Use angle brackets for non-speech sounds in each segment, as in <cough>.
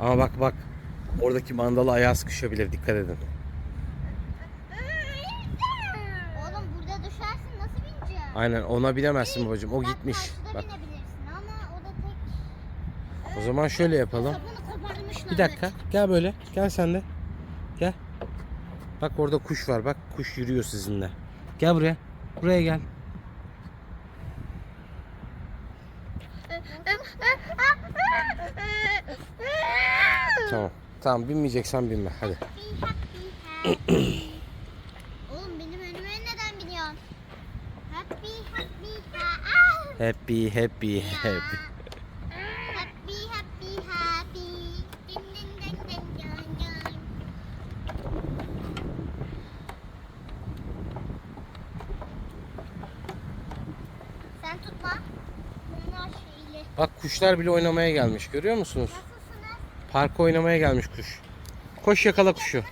Ama bak bak. Oradaki mandala ayağı sıkışabilir. Dikkat edin. Oğlum burada düşersin nasıl bineceksin? Aynen ona binemezsin babacığım. O Bak, gitmiş. Bak. ama o da tek. O zaman şöyle yapalım. Bir dakika. Gel böyle. Gel sen de. Gel. Bak orada kuş var. Bak kuş yürüyor sizinle. Gel buraya. Buraya gel. Tamam. Binmeyeceksen binme. Hadi. <coughs> Oğlum benim önüme neden biniyorsun? Happy happy ha. Happy happy happy. Happy happy happy. Din din din din din din. Sen tutma. Bak kuşlar bile oynamaya gelmiş. Görüyor musunuz? Nasılsınız? Parka oynamaya gelmiş kuş. Koş yakala kuşu.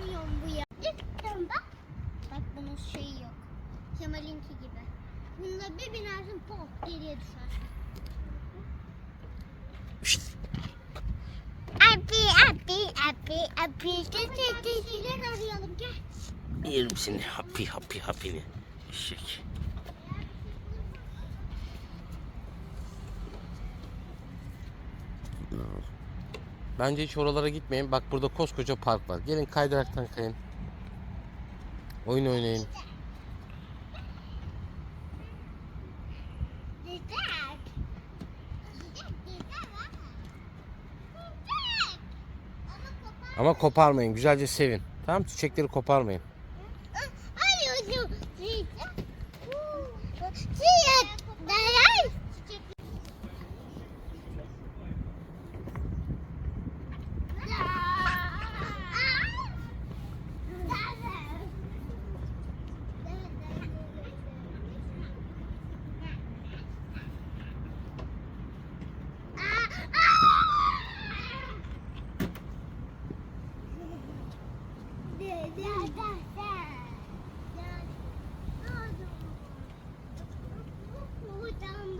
Mu bu ya? Tamam bak. Bak bunun şeyi yok. Kemal'inki gibi. Bunda bir binersin pop geriye düşer. Happy, happy, happy, happy. Gel arayalım gel. Yerim seni happy happy happy'ni. Eşek. Bence hiç oralara gitmeyin. Bak burada koskoca park var. Gelin kaydıraktan kayın. Oyun oynayın. Ama koparmayın. Güzelce sevin. Tamam çiçekleri koparmayın.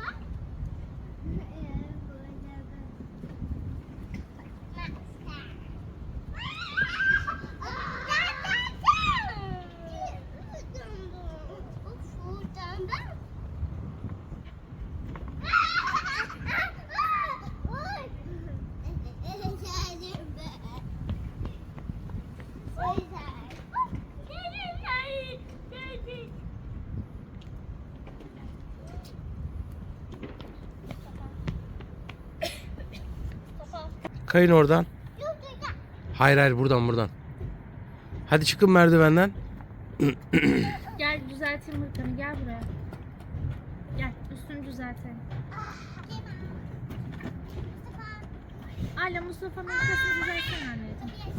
Mama? Kayın oradan. Hayır hayır buradan buradan. Hadi çıkın merdivenden. <coughs> Gel düzelteyim hırkanı gel buraya. Gel üstünü düzeltelim. Ala Mustafa'nın hırkasını düzeltsene anneciğim.